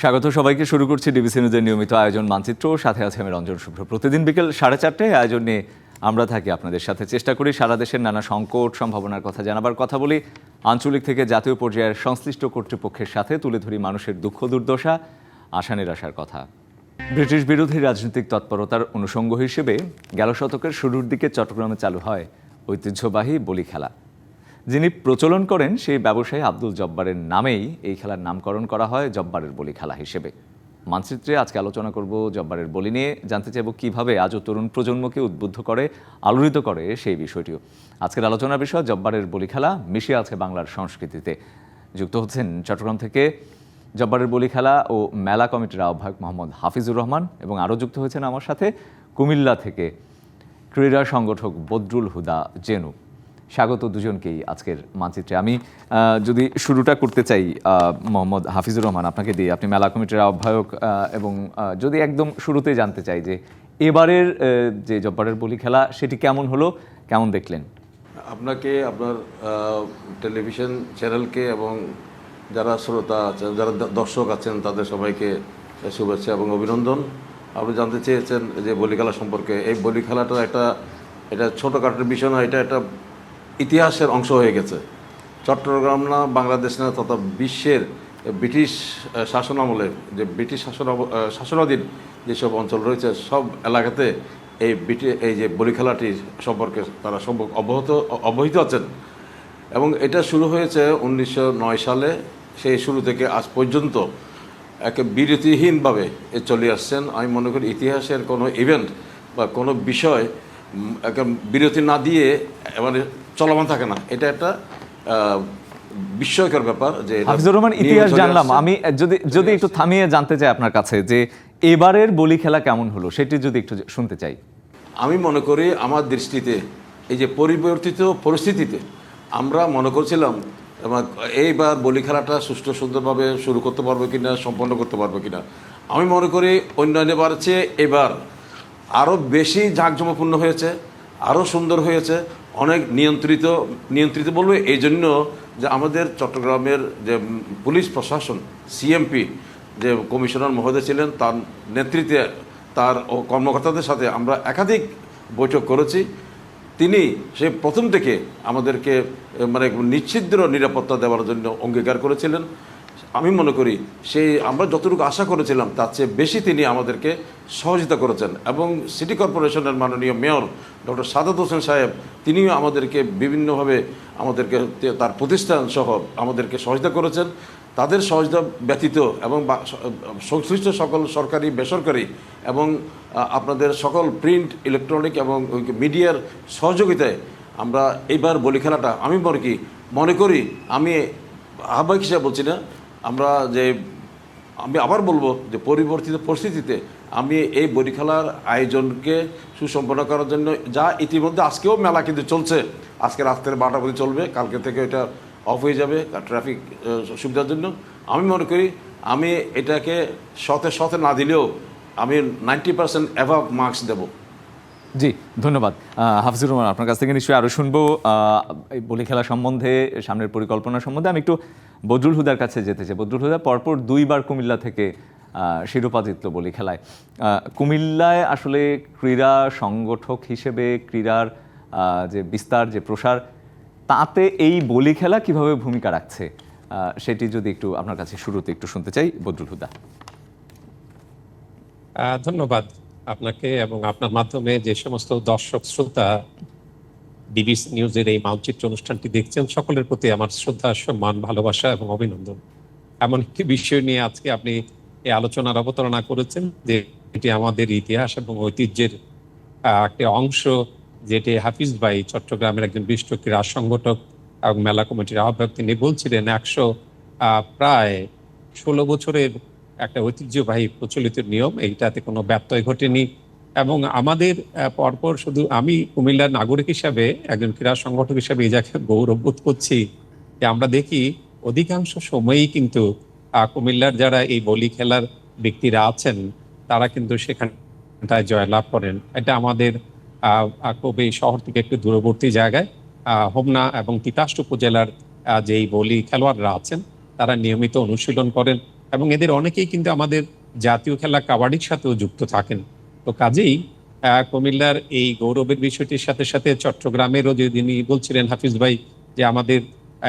স্বাগত সবাইকে, শুরু করছি ডিবিসি নিউজের নিয়মিত আয়োজন মানচিত্র। সাথে আছে আমি রঞ্জন শুভ্র। প্রতিদিন বিকেল সাড়ে চারটায় আয়োজন নিয়ে আমরা থাকি আপনাদের সাথে। চেষ্টা করি সারা দেশের নানা সংকট, সম্ভাবনার কথা জানাবার। কথা বলি আঞ্চলিক থেকে জাতীয় পর্যায়ের সংশ্লিষ্ট কর্তৃপক্ষের সাথে, তুলে ধরি মানুষের দুঃখ, দুর্দশা, আশা, নিরাশার কথা। ব্রিটিশ বিরোধী রাজনৈতিক তৎপরতার অনুষঙ্গ হিসেবে গেল শতকের শুরুর দিকে চট্টগ্রামে চালু হয় ঐতিহ্যবাহী বলি খেলা। যিনি প্রচলন করেন, সেই ব্যবসায়ী আব্দুল জব্বারের নামেই এই খেলার নামকরণ করা হয় জব্বারের বলি খেলা হিসেবে। মানচিত্রে আজকে আলোচনা করব জব্বারের বলি নিয়ে। জানতে চাইব কীভাবে আজও তরুণ প্রজন্মকে উদ্বুদ্ধ করে, আলোড়িত করে সেই বিষয়টিও। আজকের আলোচনার বিষয় জব্বারের বলি খেলা, মিশে আছে বাংলার সংস্কৃতিতে। যুক্ত হচ্ছেন চট্টগ্রাম থেকে জব্বারের বলি খেলা ও মেলা কমিটির আহ্বায়ক মোহাম্মদ হাফিজুর রহমান এবং আরও যুক্ত হয়েছেন আমার সাথে কুমিল্লা থেকে ক্রীড়া সংগঠক বদরুল হুদা জেনু। স্বাগত দুজনকেই আজকের মানচিত্রে। আমি যদি শুরুটা করতে চাই মোহাম্মদ হাফিজুর রহমান আপনাকে দিয়ে, আপনি মেলা কমিটির আহ্বায়ক এবং যদি একদম শুরুতে জানতে চাই যে এবারের যে জব্বারের বলি খেলা, সেটি কেমন হলো, কেমন দেখলেন? আপনাকে, আপনার টেলিভিশন চ্যানেলকে এবং যারা শ্রোতা আছেন, যারা দর্শক আছেন, তাদের সবাইকে শুভেচ্ছা এবং অভিনন্দন। আপনি জানতে চেয়েছেন যে বলি খেলা সম্পর্কে। এই বলি খেলাটা একটা, এটা ছোটোখাটো বিষয় না এটা একটা ইতিহাসের অংশ হয়ে গেছে। চট্টগ্রাম না বাংলাদেশ না তথা বিশ্বের ব্রিটিশ আহ, শাসনামলে যে ব্রিটিশ শাসন শাসনাধীন যেসব অঞ্চল রয়েছে সব এলাকাতে এই ব্রিটি এই যে বলি খেলাটি সম্পর্কে তারা সম্পর্ক অবহত অবহিত আছেন। এবং এটা শুরু হয়েছে উনিশশো নয় সালে। সেই শুরু থেকে আজ পর্যন্ত একে বিরতিহীনভাবে এ চলে আসছেন। আমি মনে করি ইতিহাসের কোনো ইভেন্ট বা কোনো বিষয় উম, একে বিরতি না দিয়ে মানে চলমান থাকে না। এটা একটা বিস্ময়কর ব্যাপার যে হাফিজুর রহমান ইতিহাস জানলাম। আমি যদি যদি একটু থামিয়ে জানতে চাই আপনার কাছে যে এবারের বলি খেলা কেমন হলো সেটি যদি একটু শুনতে চাই। আমি মনে করি আমার দৃষ্টিতে এই যে পরিবর্তিত পরিস্থিতিতে আমরা মনে করছিলাম এইবার বলি খেলাটা সুষ্ঠু সুন্দরভাবে শুরু করতে পারব কিনা সম্পন্ন করতে পারব কিনা আমি মনে করি অন্যান্য চেয়ে এবার। আরও বেশি জাঁকজমপূর্ণ হয়েছে আরও সুন্দর হয়েছে, অনেক নিয়ন্ত্রিত নিয়ন্ত্রিত বলব এই জন্য যে আমাদের চট্টগ্রামের যে পুলিশ প্রশাসন সিএমপি যে কমিশনার মহোদয় ছিলেন, তার নেতৃত্বে তার কর্মকর্তাদের সাথে আমরা একাধিক বৈঠক করেছি। তিনি সে প্রথম থেকে আমাদেরকে মানে নিশ্চিদ্র নিরাপত্তা দেওয়ার জন্য অঙ্গীকার করেছিলেন। আমি মনে করি সেই আমরা যতটুকু আশা করেছিলাম, তার চেয়ে বেশি তিনি আমাদেরকে সহযোগিতা করেছেন এবং সিটি কর্পোরেশনের মাননীয় মেয়র ডক্টর সাদাত হোসেন সাহেব, তিনিও আমাদেরকে বিভিন্নভাবে আমাদেরকে তার প্রতিষ্ঠান সহ আমাদেরকে সহযোগিতা করেছেন। তাদের সহযোগিতা ব্যতীত এবং সংশ্লিষ্ট সকল সরকারি, বেসরকারি এবং আপনাদের সকল প্রিন্ট, ইলেকট্রনিক এবং মিডিয়ার সহযোগিতায় আমরা এইবার বলি খেলাটা আমি মনে কি, মনে করি আমি আহ্বায়ক হিসেবে বলছি না আমরা যে, আমি আবার বলব যে পরিবর্তিত পরিস্থিতিতে আমি এই বড়ি খেলার আয়োজনকে সুসম্পন্ন করার জন্য যা ইতিমধ্যে আজকেও মেলা কিন্তু চলছে। আজকে রাত্রের বারোটা পর্যন্ত চলবে, কালকে থেকে এটা অফ হয়ে যাবে ট্রাফিক সুবিধার জন্য। আমি মনে করি আমি এটাকে শতে শতে না দিলেও আমি নাইনটি পার্সেন্ট অ্যাভাব মার্কস দেবো। জি, ধন্যবাদ। হাফিজুর রহমান, আপনার কাছ থেকে নিশ্চয়ই আরও শুনব। বলি খেলা সম্বন্ধে, সামনের পরিকল্পনা সম্বন্ধে আমি একটু বদরুল হুদার কাছে যেতে চাই। বদরুল হুদা পরপর দুইবার কুমিল্লা থেকে শিরোপা জিতল বলি খেলায়। কুমিল্লায় আসলে ক্রীড়া সংগঠক হিসেবে, ক্রীড়ার যে বিস্তার, যে প্রসার, তাতে এই বলি খেলা কীভাবে ভূমিকা রাখছে সেটি যদি একটু আপনার কাছে শুরুতে একটু শুনতে চাই বদরুল হুদা। ধন্যবাদ। আপনাকে এবং আপনার মাধ্যমে যে সমস্ত দর্শক, শ্রোতা ডিবিসি নিউজের এই মানচিত্র অনুষ্ঠানটি দেখছেন, সকলের প্রতি আমার শ্রদ্ধা, সম্মান, ভালোবাসা এবং অভিনন্দন। এমন একটি বিষয় নিয়ে আজকে আপনি এই আলোচনার অবতারণা করেছেন, যে এটি আমাদের ইতিহাস এবং ঐতিহ্যের একটি অংশ, যেটি হাফিজ ভাই চট্টগ্রামের একজন বিশিষ্ট ক্রীড়া সংগঠক এবং মেলা কমিটির আহ্বায়ক, তিনি বলছিলেন, একশো প্রায় ষোলো বছরের একটা ঐতিহ্যবাহী প্রচলিত নিয়ম এইটাতে কোনো ব্যত্যয় ঘটেনি। এবং আমাদের পরপর শুধু আমি কুমিল্লার নাগরিক হিসাবে একজন ক্রীড়া সংগঠক হিসাবে এই জায়গায় গৌরব বোধ করছি যে আমরা দেখি অধিকাংশ সময়ই কিন্তু কুমিল্লার যারা এই বলি খেলার ব্যক্তিরা আছেন তারা কিন্তু সেখানটায় জয়লাভ করেন। এটা আমাদের আহ, শহর থেকে একটু দূরবর্তী জায়গায় হোমনা এবং তিতাস উপজেলার যেই বলি খেলোয়াড়রা আছেন তারা নিয়মিত অনুশীলন করেন। এবং এদের অনেকেই কিন্তু আমাদের জাতীয় খেলা কাবাডির সাথেও যুক্ত থাকেন। তো কাজেই কুমিল্লার এই গৌরবের বিষয়টির সাথে সাথে চট্টগ্রামেরও যে তিনি বলছিলেন হাফিজ ভাই যে আমাদের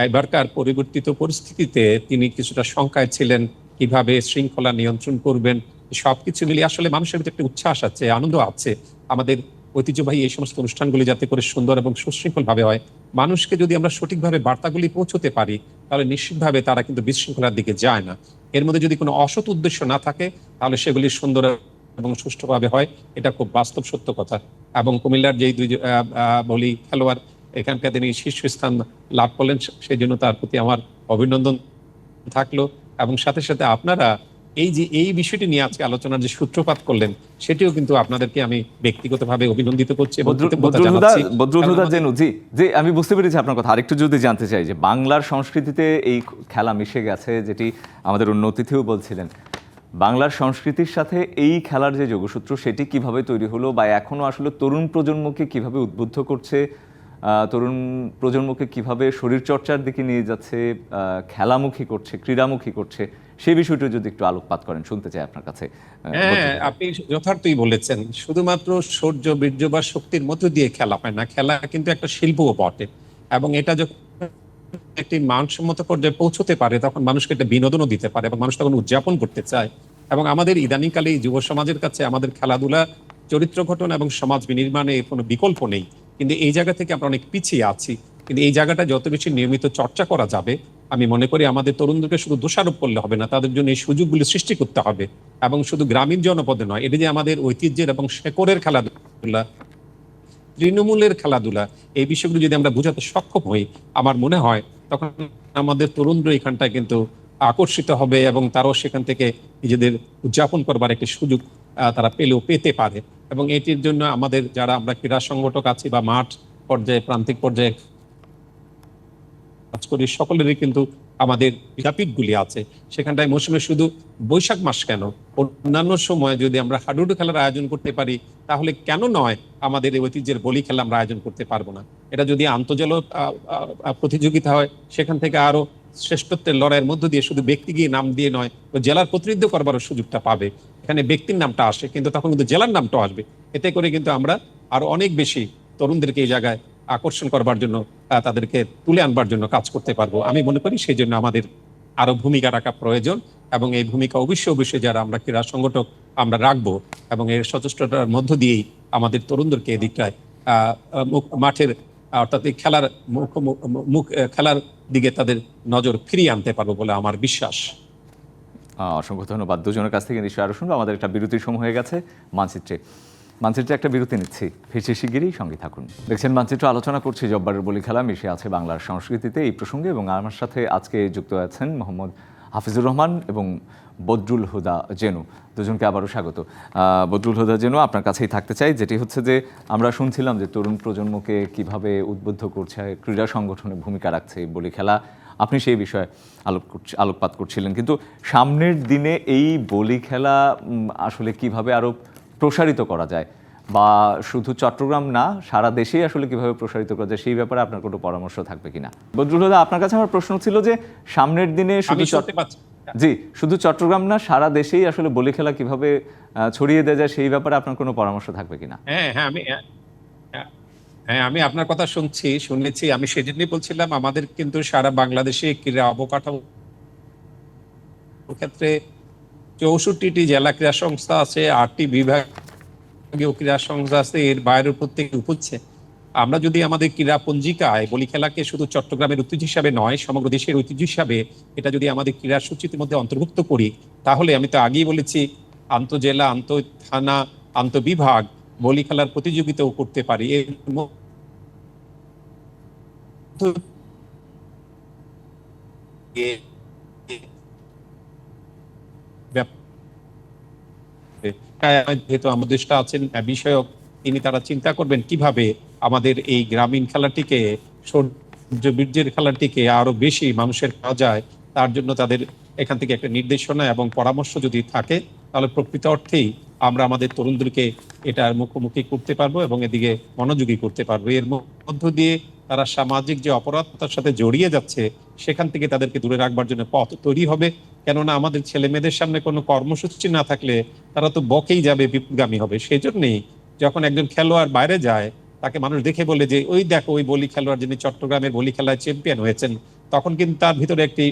এবারকার পরিবর্তিত পরিস্থিতিতে তিনি কিছুটা শঙ্কায় ছিলেন কীভাবে শৃঙ্খলা নিয়ন্ত্রণ করবেন, সবকিছু মিলিয়ে আসলে মানুষের ভিতরে একটা উচ্ছ্বাস আছে, আনন্দ আছে। আমাদের ঐতিহ্যবাহী এই সমস্ত অনুষ্ঠানগুলি যাতে করে সুন্দর এবং সুশৃঙ্খল ভাবে হয়। মানুষকে যদি আমরা সঠিকভাবে বার্তাগুলি পৌঁছতে পারি, তাহলে নিশ্চিতভাবে তারা কিন্তু বিশৃঙ্খলার দিকে যায় না। এর মধ্যে যদি কোনো অসৎ উদ্দেশ্য না থাকে, তাহলে সেগুলি সুন্দর এবং সুষ্ঠুভাবে হয়। এটা খুব বাস্তব সত্য কথা। এবং কুমিল্লার যেই দুই বলি খেলোয়াড়, এখানকার তিনি শীর্ষস্থান লাভ করলেন সেই জন্য তার প্রতি আমার অভিনন্দন থাকল। এবং সাথে সাথে আপনারা এই যে এই বিষয়টি নিয়ে আজকে আলোচনার যে সূত্রপাত করলেন সেটিও কিন্তু আপনাদেরকে আমি ব্যক্তিগতভাবে অভিনন্দিত করছি জি জি আমি বুঝতে পেরেছি আপনার কথা। আরেকটু যদি জানতে চাই যে বাংলার সংস্কৃতিতে এই খেলা মিশে গেছে যেটি আমাদের অন্য অতিথিও বলছিলেন। বাংলার সংস্কৃতির সাথে এই খেলার যে যোগসূত্র সেটি কীভাবে তৈরি হলো বা এখনও আসলে তরুণ প্রজন্মকে কীভাবে উদ্বুদ্ধ করছে আহ, তরুণ প্রজন্মকে কীভাবে শরীরচর্চার দিকে নিয়ে যাচ্ছে আহ, খেলামুখী করছে ক্রীড়ামুখী করছে সেই বিষয়টি যদি একটু আলোকপাত করেন শুনতে চাই আপনার কাছে হ্যাঁ আপনি যথার্থই বলেছেন শুধুমাত্র শৌর্য বীর্য বা শক্তির মধ্য দিয়ে খেলা হয় না খেলা কিন্তু একটা শিল্পও বটে। এবং এটা যখন একটি মানসম্মত পর্যায়ে পৌঁছতে পারে তখন মানুষকে একটা বিনোদনও দিতে পারে এবং মানুষ তখন উদযাপন করতে চায়। এবং আমাদের ইদানিংকালে যুব সমাজের কাছে আমাদের খেলাধুলা চরিত্র ঘটনা এবং সমাজ বিনির্মাণে কোনো বিকল্প নেই। কিন্তু এই জায়গা থেকে আমরা অনেক পিছিয়ে আছি। কিন্তু এই জায়গাটা যত বেশি নিয়মিত চর্চা করা যাবে আমি মনে করি আমাদের তরুণদেরকে শুধু দোষারোপ করলে হবে না, তাদের জন্য এই সুযোগগুলি সৃষ্টি করতে হবে। এবং শুধু গ্রামীণ জনপদে নয়, এটা যে আমাদের ঐতিহ্যের এবং শেকরের খেলাধুলা, তৃণমূলের খেলাধুলা, এই বিষয়গুলো যদি আমরা বোঝাতে সক্ষম হই, আমার মনে হয় তখন আমাদের তরুণরা এখানটায় কিন্তু আকর্ষিত হবে এবং তারাও সেখান থেকে নিজেদের উদযাপন করবার একটি সুযোগ তারা পেলেও পেতে পারে। এবং এটির জন্য আমাদের যারা আমরা ক্রীড়া সংগঠক আছি বা মাঠ পর্যায়ে, প্রান্তিক পর্যায়ে কাজ করি সকলেরই কিন্তু আমাদের বিদ্যাপীঠগুলি আছে। সেখানটায় মৌসুমে শুধু বৈশাখ মাস কেন? অন্যান্য সময় যদি আমরা হাডুডু খেলার আয়োজন করতে পারি তাহলে কেন নয় আমাদের এই ঐতিহ্যের বলি খেলা আমরা আয়োজন করতে পারব না? এটা যদি আহ, প্রতিযোগিতা হয় সেখান থেকে আরও শ্রেষ্ঠত্বের লড়াইয়ের মধ্য দিয়ে শুধু ব্যক্তি গিয়ে নাম দিয়ে নয় ও জেলার প্রতিনিধিত্ব করবারও সুযোগটা পাবে। এখানে ব্যক্তির নামটা আসে কিন্তু তখন কিন্তু জেলার নামটাও আসবে। এতে করে কিন্তু আমরা আরও অনেক বেশি তরুণদেরকে এই জায়গায় আকর্ষণ করবার জন্য তাদেরকে তুলে আনবার জন্য কাজ করতে পারব। আমি মনে করি সেই জন্য আমাদের আরও ভূমিকা রাখা প্রয়োজন এবং এই ভূমিকা অবশ্যই অবশ্যই যারা আমরা ক্রীড়া সংগঠক আমরা রাখব এবং এর সচেষ্টতার মধ্য দিয়েই আমাদের তরুণদেরকে এদিকটায় মাঠের, অর্থাৎ এই খেলার মুখ, মুখ- খেলার দিকে তাদের নজর ফিরিয়ে আনতে পারব বলে আমার বিশ্বাস। অসংখ্য ধন্যবাদ। দুজনের কাছ থেকে নিশ্চয়ই আরও শুনব। আমাদের একটা বিরতির সময় হয়ে গেছে, মানচিত্রে। মানচিত্রে একটা বিরতি নিচ্ছি। ফিরছি শিগগিরই সঙ্গে থাকুন। দেখছেন, মানচিত্র আলোচনা করছি জব্বারের বলি খেলা মিশে আছে বাংলার সংস্কৃতিতে এই প্রসঙ্গে এবং আমার সাথে আজকে যুক্ত আছেন মোহাম্মদ হাফিজুর রহমান এবং বদরুল হুদা জেনু। দুজনকে আবারও স্বাগত। বদরুল হুদা জেনু, আপনার কাছেই থাকতে চাই, যেটি হচ্ছে যে আমরা শুনছিলাম যে তরুণ প্রজন্মকে কীভাবে উদ্বুদ্ধ করছে, ক্রীড়া সংগঠনে ভূমিকা রাখছে বলি খেলা আপনি সেই বিষয়ে আলোক আলোকপাত করছিলেন। কিন্তু সামনের দিনে এই বলি খেলা আসলে কীভাবে আরও প্রসারিত করা যায়। বা শুধু চট্টগ্রাম না সারা দেশেই আসলে কীভাবে প্রসারিত করা যায় সেই ব্যাপারে আপনার কোনো পরামর্শ থাকবে কিনা? বদরুল হুদা আপনার কাছে আমার প্রশ্ন ছিল যে সামনের দিনে শুধু জি শুধু চট্টগ্রাম না সারা দেশেই আসলে বলি খেলা কীভাবে ছড়িয়ে দেওয়া যায় সেই ব্যাপারে আপনার কোনো পরামর্শ থাকবে কিনা? হ্যাঁ হ্যাঁ আমি হ্যাঁ, হ্যাঁ আমি আপনার কথা শুনছি শুনেছি। আমি সেজন্যই বলছিলাম আমাদের কিন্তু সারা বাংলাদেশে ক্রীড়া অবকাঠামো ক্ষেত্রে চৌষট্টিটি জেলা ক্রীড়া সংস্থা আছে, আটটি বিভাগীয় ক্রীড়া সংস্থা আছে, এর বাইরের প্রত্যেক উপচ্ছে আমরা যদি আমাদের ক্রীড়া পঞ্জিকায় বলি খেলাকে শুধু চট্টগ্রামের ঐতিহ্য হিসাবে নয়, সমগ্র দেশের ঐতিহ্য হিসাবে এটা যদি আমাদের ক্রীড়া সূচির মধ্যে অন্তর্ভুক্ত করি, তাহলে আমি তো আগেই বলেছি, আন্তজেলা আন্ত থানা আন্তবিভাগ বলি খেলার প্রতিযোগিতাও করতে পারি। এর মধ্য যেহেতু আমাদের আছেন বিষয়ক, তিনি তারা চিন্তা করবেন কীভাবে আমাদের এই গ্রামীণ খেলাটিকে সৌর্য বীর্যের খেলাটিকে আরও বেশি মানুষের পাওয়া যায়, তার জন্য তাদের এখান থেকে একটা নির্দেশনা এবং পরামর্শ যদি থাকে, তাহলে প্রকৃত অর্থেই আমরা আমাদের তরুণদেরকে এটার মুখোমুখি করতে পারব এবং এদিকে মনোযোগী করতে পারব। এর মধ্য দিয়ে তারা সামাজিক যে অপরাধতার সাথে জড়িয়ে যাচ্ছে, সেখান থেকে তাদেরকে দূরে রাখবার জন্য পথ তৈরি হবে। কেননা আমাদের ছেলে মেয়েদের সামনে কোনো কর্মসূচি না থাকলে তারা তো বকেই যাবে বিপগামী হবে। সেই জন্যেই যখন একজন খেলোয়াড় বাইরে যায়, তাকে মানুষ দেখে বলে যে, ওই দেখো, ওই বলি খেলোয়াড় যিনি চট্টগ্রামের বলি খেলায় চ্যাম্পিয়ন হয়েছেন। তখন কিন্তু তার ভিতরে একটি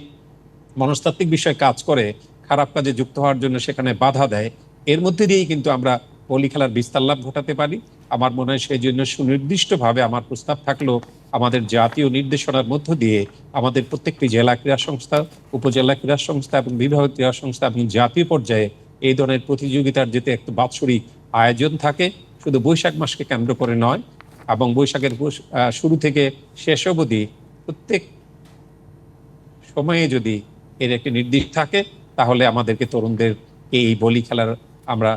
মনস্তাত্ত্বিক বিষয় কাজ করে, খারাপ কাজে যুক্ত হওয়ার জন্য সেখানে বাধা দেয়। এর মধ্যে দিয়েই কিন্তু আমরা বলি খেলার বিস্তার লাভ ঘটাতে পারি। আমার মনে হয় সেই জন্য সুনির্দিষ্টভাবে আমার প্রস্তাব থাকল আমাদের জাতীয় নির্দেশনার মধ্য দিয়ে আমাদের প্রত্যেকটি জেলা ক্রীড়া সংস্থা, উপজেলা ক্রীড়া সংস্থা এবং বিভাগীয় ক্রীড়া সংস্থা এবং জাতীয় পর্যায়ে এই ধরনের প্রতিযোগিতার যেতে একটা বাৎসরিক আয়োজন থাকে। শুধু বৈশাখ মাসকে কেন্দ্র করে নয় এবং বৈশাখের শুরু থেকে শেষ অবধি প্রত্যেক সময়ে যদি এর একটি নির্দিষ্ট থাকে, তাহলে আমাদেরকে তরুণদের এই বলি খেলার আমরা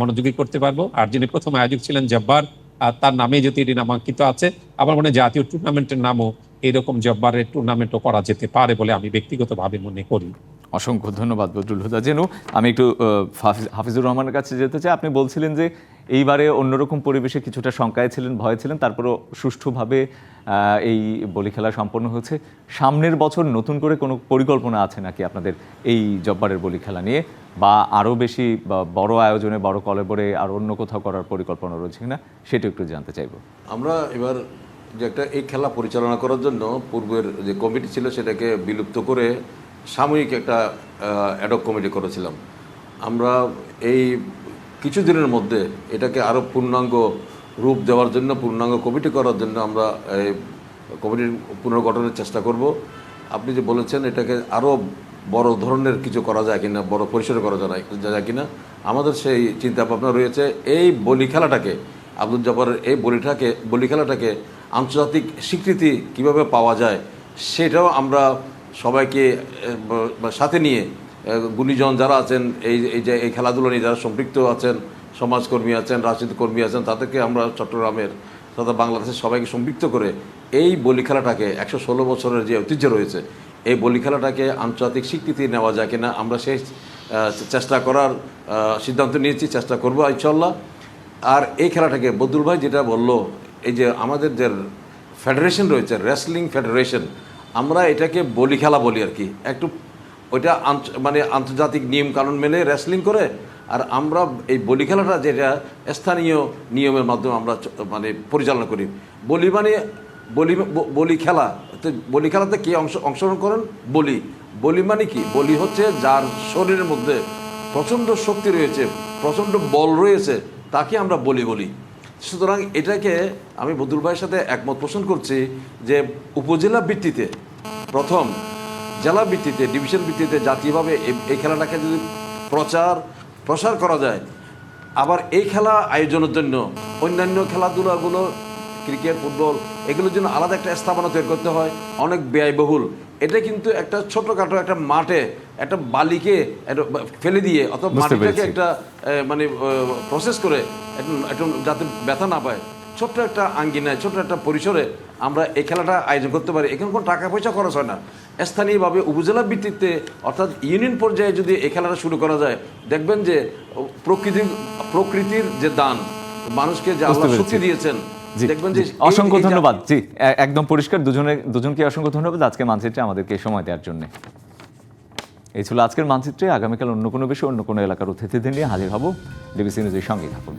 মনোযোগী করতে পারব। আর যিনি প্রথম আয়োজক ছিলেন জব্বার আর তার নামে যদি এটি নামাঙ্কিত আছে আমার মনে জাতীয় টুর্নামেন্টের নামও এরকম জব্বারের টুর্নামেন্টও করা যেতে পারে বলে আমি ব্যক্তিগতভাবে মনে করি। অসংখ্য ধন্যবাদ বদরুল হুদা। যেন আমি একটু হাফিজুর রহমানের কাছে যেতে চাই। আপনি বলছিলেন যে এইবারে অন্যরকম পরিবেশে কিছুটা শঙ্কায় ছিলেন, ভয়ে ছিলেন, তারপরও সুষ্ঠুভাবে এই বলি খেলা সম্পন্ন হয়েছে। সামনের বছর নতুন করে কোনো পরিকল্পনা আছে নাকি আপনাদের এই জব্বারের বলি খেলা নিয়ে? বা আরও বেশি বড় আয়োজনে, বড় কলেবরে আর অন্য কোথাও করার পরিকল্পনা রয়েছে কিনা, সেটা একটু জানতে চাইব। আমরা এবার যে একটা এই খেলা পরিচালনা করার জন্য পূর্বের যে কমিটি ছিল সেটাকে বিলুপ্ত করে সাময়িক একটা অ্যাডক কমিটি করেছিলাম। আমরা এই কিছুদিনের মধ্যে এটাকে আরও পূর্ণাঙ্গ রূপ দেওয়ার জন্য, পূর্ণাঙ্গ কমিটি করার জন্য আমরা কমিটির পুনর্গঠনের চেষ্টা করব। আপনি যে বলেছেন এটাকে আরও বড় ধরনের কিছু করা যায় কিনা, বড় পরিসরে করা যায় কিনা, আমাদের সেই চিন্তা ভাবনা রয়েছে। এই বলি খেলাটাকে, আব্দুল জব্বারের এই বলিটাকে বলি খেলাটাকে আন্তর্জাতিক স্বীকৃতি কীভাবে পাওয়া যায়, সেটাও আমরা সবাইকে সাথে নিয়ে গুণীজন যারা আছেন, এই এই যে, এই খেলাধুলা নিয়ে যারা সম্পৃক্ত আছেন, সমাজকর্মী আছেন রাজনীতি কর্মী আছেন, তাদেরকে আমরা চট্টগ্রামের তথা বাংলাদেশের সবাইকে সম্পৃক্ত করে এই বলি খেলাটাকে একশো ষোলো বছরের যে ঐতিহ্য রয়েছে, এই বলি খেলাটাকে আন্তর্জাতিক স্বীকৃতি নেওয়া যায় কিনা, আমরা সেই চেষ্টা করার সিদ্ধান্ত নিয়েছি, চেষ্টা করব ইনশাল্লাহ আর এই খেলাটাকে বদুল ভাই যেটা বলল, এই যে আমাদের যে ফেডারেশন রয়েছে, রেসলিং ফেডারেশন, আমরা এটাকে বলি খেলা বলি আর কি, একটু ওইটা মানে আন্তর্জাতিক নিয়ম কানুন মেনে রেসলিং করে, আর আমরা এই বলি খেলাটা যেটা স্থানীয় নিয়মের মাধ্যমে আমরা মানে পরিচালনা করি। বলি মানে বলি বলি খেলা। তো বলি খেলাতে কে অংশ, অংশগ্রহণ করেন? বলি। বলি মানে কি? বলি হচ্ছে যার শরীরের মধ্যে প্রচণ্ড শক্তি রয়েছে, প্রচণ্ড বল রয়েছে, তাকে আমরা বলি বলি। সুতরাং এটাকে আমি বদুল ভাইয়ের সাথে একমত পোষণ করছি যে উপজেলা ভিত্তিতে প্রথম জেলা ভিত্তিতে ডিভিশন ভিত্তিতে জাতীয়ভাবে এই- খেলাটাকে যদি প্রচার প্রসার করা যায় আবার এই খেলা আয়োজনের জন্য অন্যান্য খেলাধুলাগুলো ক্রিকেট ফুটবল এগুলোর জন্য আলাদা একটা স্থাপনা তৈরি করতে হয় অনেক ব্যয়বহুল। এটা কিন্তু একটা ছোটখাটো একটা মাঠে একটা বালিকে একটা ফেলে দিয়ে অথবা মাটিটাকে একটা মানে প্রসেস করে একটু যাতে ব্যথা না পায়। ছোট্ট একটা আঙ্গিনায় ছোট্ট একটা পরিসরে আমরা এই খেলাটা আয়োজন করতে পারি। এখানে কোনো টাকা পয়সা খরচ হয় না। স্থানীয়ভাবে উপজেলা ভিত্তিতে অর্থাৎ ইউনিয়ন পর্যায়ে যদি এই খেলাটা শুরু করা যায় দেখবেন যে প্রকৃতির প্রকৃতির যে দান মানুষকে যে আল্লাহ শক্তি দিয়েছেন দেখবেন যে অসংখ্য ধন্যবাদ। জি একদম পরিষ্কার। দুজনে দুজনকে অসংখ্য ধন্যবাদ আজকে মানচিত্রে আমাদেরকে এই সময় দেওয়ার জন্য। এই ছিল আজকের মানচিত্রে। আগামীকাল অন্য কোনো বিষয় অন্য কোনো এলাকার অতিথিদের নিয়ে হাজির হব। ডিবিসি নিউজের সঙ্গে থাকুন।